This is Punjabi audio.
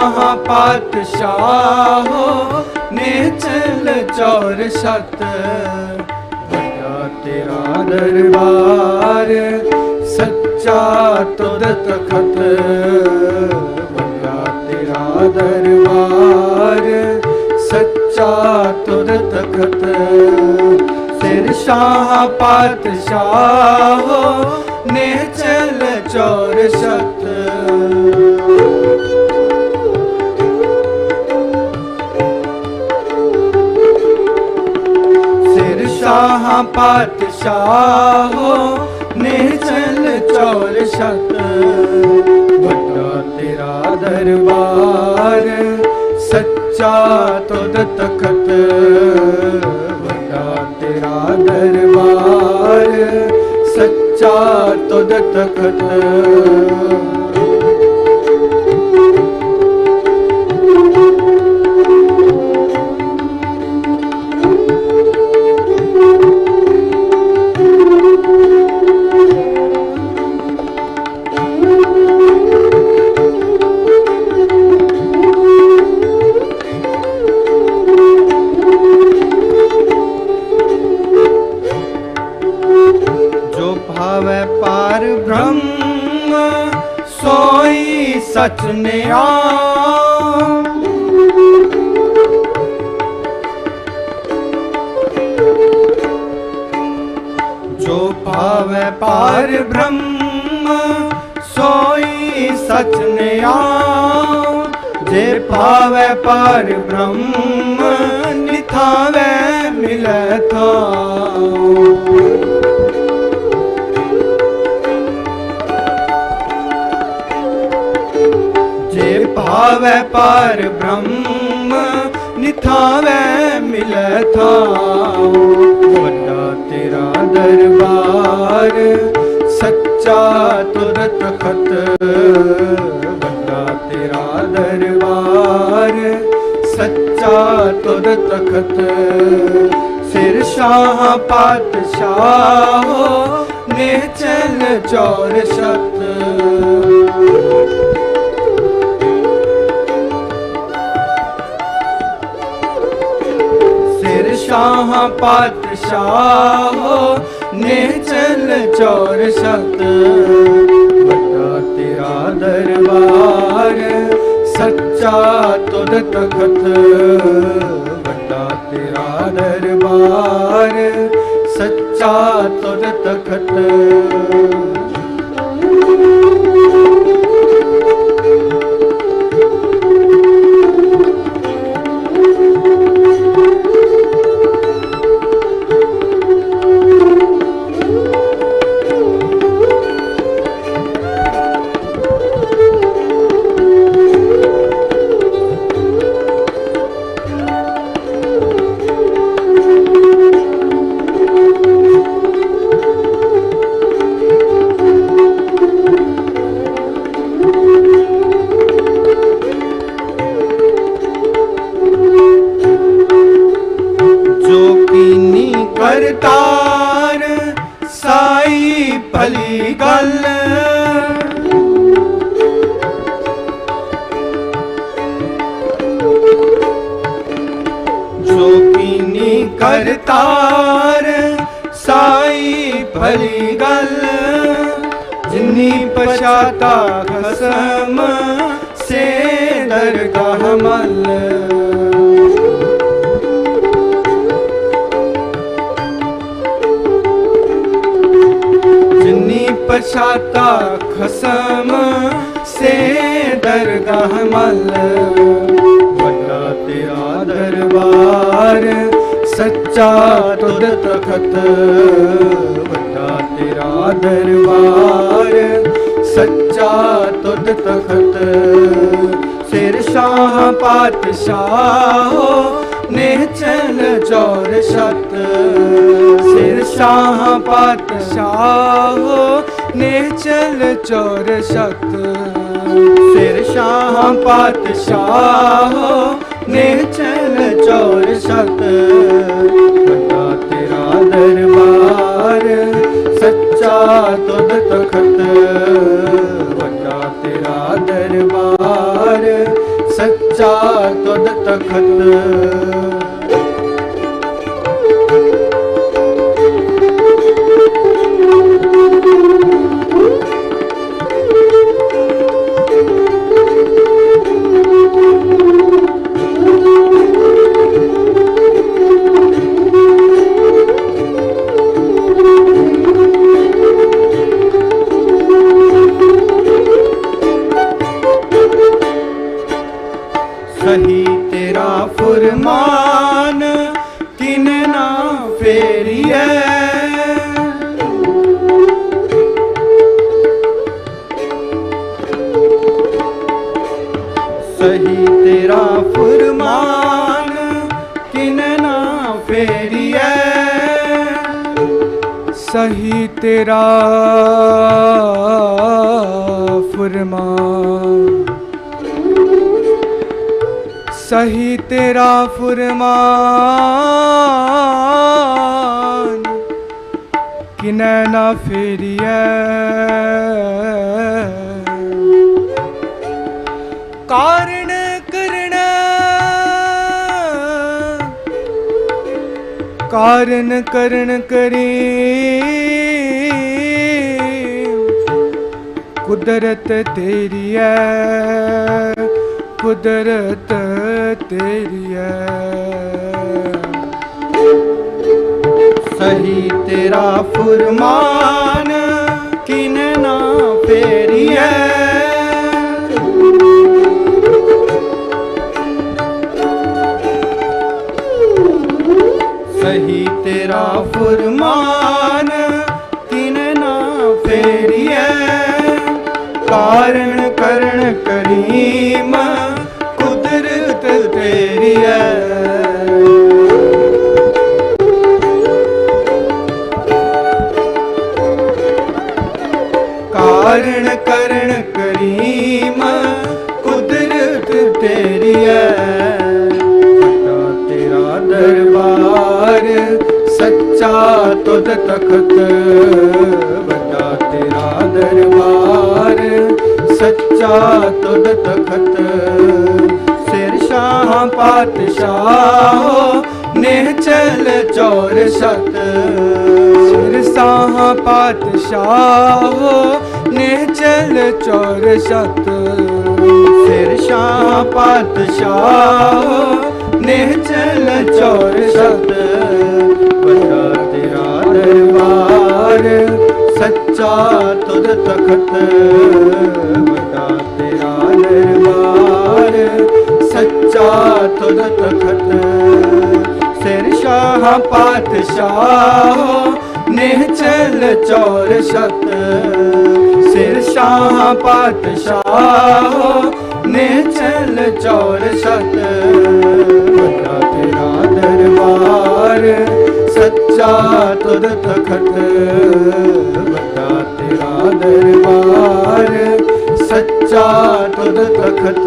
ਸ਼ਾਹ ਪਾਤਸ਼ਾਹੋ ਨੇ ਚਲ ਚੌਰ ਸਤ। ਵੱਡਾ ਤੇਰਾ ਦਰਬਾਰ, ਸੱਚਾ ਤੁਧ ਤਖਤ। ਵੱਡਾ ਤੇਰਾ ਦਰਬਾਰ, ਸੱਚਾ ਤੁਧ ਤਖਤ। ਸਿਰ ਸ਼ਾਹ ਪਾਤਸ਼ਾਹੋ ਨੇ ਚਲ ਚੌਰ ਸਤ। ਸ਼ਾਹ ਪਾਤਸ਼ਾਹੋ ਨੇ ਚੌਰ ਸਤ ਵੱਡਾ ਤੇਰਾ ਦਰਬਾਰ, ਸੱਚਾ ਤੁਧ ਤਖਤ, ਵੱਡਾ ਤੇਰਾ ਦਰਬਾਰ, ਸੱਚਾ ਤੁਧ ਤਖਤ। ਸੋਈ ਜੋ ਭਾਵੈ ਪਾਰ ਬ੍ਰਹਮ, ਸੋਈ ਸਚ ਨਿਆ। ਜੇ ਭਾਵੈ ਪਾਰ ਬ੍ਰਹਮ, ਨਿਥਾਵੈ ਮਿਲੈ ਥਾਉ ਭਾਵੈ ਪਾਰ ਬ੍ਰਹਮ, ਨਿਥਾਵੈ ਮਿਲੈ ਥਾਉ ਵੱਡਾ ਤੇਰਾ ਦਰਬਾਰ, ਸੱਚਾ ਤੁਰਤ ਖਤ। ਵੱਡਾ ਤੇਰਾ ਦਰਬਾਰ, ਸੱਚਾ ਤੁਰਤ ਖਤ। ਸਿਰ ਸ਼ਾਹ ਪਾਤਸ਼ਾਹੋ, ਨੇ ਚਲ ਚੌਰ ਸਤ ਸ਼ਾਹ ਪਾਤਸ਼ਾਹੋ ਨੇ ਚਲ ਚੌਰ ਸਤ। ਕਰਤਾਰ ਸਾਈ ਭਲੀ ਗੱਲ। ਜੋ ਕੀਨੀ ਕਰਤਾਰ ਸਾਈ ਭਲੀ ਗੱਲ, ਜਿਨੀ ਪਛਾਤਾ ਖਸਮ, ਸੇ ਦਰਗਾਹ ਮਲ। ਜਿਨੀ ਪਛਾਤਾ ਖਸਮ ਸੇ ਦਰਗਾਹ ਮਲ ਵੱਡਾ ਤੇਰਾ ਦਰਬਾਰ ਸੱਚਾ ਤੁਧ ਤਖਤ ਵੱਡਾ ਤੇਰਾ ਦਰਬਾਰ ਸੱਚਾ ਤੁਧ ਤਖਤ ਸਿਰ ਸ਼ਾਹ ਪਾਤਸ਼ਾਹੋ ਨੇ ਚਲ ਚੌਰ ਸਤ ਸਿਰ ਸ਼ਾਹ ਪਾਤਸ਼ਾਹੋ ਨੇ ਚਲ ਚੌਰ ਸਤ ਸਿਰ ਸ਼ਾਹ ਪਾਤਸ਼ਾਹੋ ਨੇ ਚਲ ਚੌਰ ਸਤ ਵੱਡਾ ਤੇਰਾ ਦਰਬਾਰ ਸੱਚਾ ਤੁਧ ਤਖਤ ਵੱਡਾ ਤੇਰਾ ਦਰਬਾਰ ਸੱਚਾ ਤੁਧ ਤਖਤ ਫੁਰਮਾਨ ਕਿਨ ਨਾ ਫੇਰੀਐ। ਸਹੀ ਤੇਰਾ ਫੁਰਮਾਨ ਕਿਨ ਨਾ ਫੇਰੀਐ। ਸਹੀ ਤੇਰਾ ਫੁਰਮਾਨ। ਸਹੀ ਤੇਰਾ ਫੁਰਮਾਨ। ਕਿਨੈ ਨਾ ਫੇਰੀਐ। ਕਾਰਣ ਕਰਣ। ਕਾਰਨ ਕਰਨ ਕਰੀ। ਕੁਦਰਤ ਤੇਰੀ ਐ। ਕੁਦਰਤ ਤੇਰੀ ਐ। ਸਹੀ ਤੇਰਾ ਫੁਰਮਾਨ ਕਿਨ ਨਾ ਫੇਰੀਐ ਸਹੀ ਤੇਰਾ ਫੁਰਮਾਨ ਕਿਨ ਨਾ ਫੇਰੀਐ ਕਾਰਨ ਕੁਦਰਤ ਤੇਰੀ ਐ ਕਾਰਨ ਕਰਨ ਕਰੀਮ ਕੁਦਰਤ ਤੇਰੀ ਐ। ਵੱਡਾ ਤੇਰਾ ਦਰਬਾਰ ਸੱਚਾ ਤੁਧ ਤਖਤ। ਵੱਡਾ ਤੇਰਾ ਦਰਬਾਰ ਸੱਚਾ ਤੁਧ ਤਖਤ। ਸਿਰ ਸ਼ਾਹ ਪਾਤਸ਼ਾਹ ਨੇ ਚਲ ਚੌਰ ਸਤ। ਸਿਰ ਸਾਹ ਪਾਤਸ਼ਾਹ ਨੇ ਚਲ ਚੌਰ ਸਤ। ਸਿਰ ਸ਼ਾਹ ਪਾਤਸ਼ਾਹ ਨੇ ਚਲ ਚੌਰ ਸਤ। ਵੱਡਾ ਤੇਰਾ ਦਰਬਾਰ, ਸੱਚਾ ਤੁਧ ਤਖਤ। ਸੱਚਾ ਤੁਧ ਤਖਤ ਸਿਰ ਸ਼ਾਹ, ਪਾਤਸ਼ਾਹ ਨੇ ਚਲ ਚੌਰ ਸਤ ਸਿਰ ਸ਼ਾਹ, ਪਾਤਸ਼ਾਹ ਨੇ ਚੌਰ ਸਤ ਵੱਡਾ ਤੇਰਾ ਦਰਬਾਰ, ਸੱਚਾ ਤੁਧ ਤਖਤ। ਵੱਡਾ ਤੇਰਾ ਦਰਬਾਰ ਸੱਚਾ ਤੁਧ ਸੱਚਾ ਤੁਧ ਤਖਤ।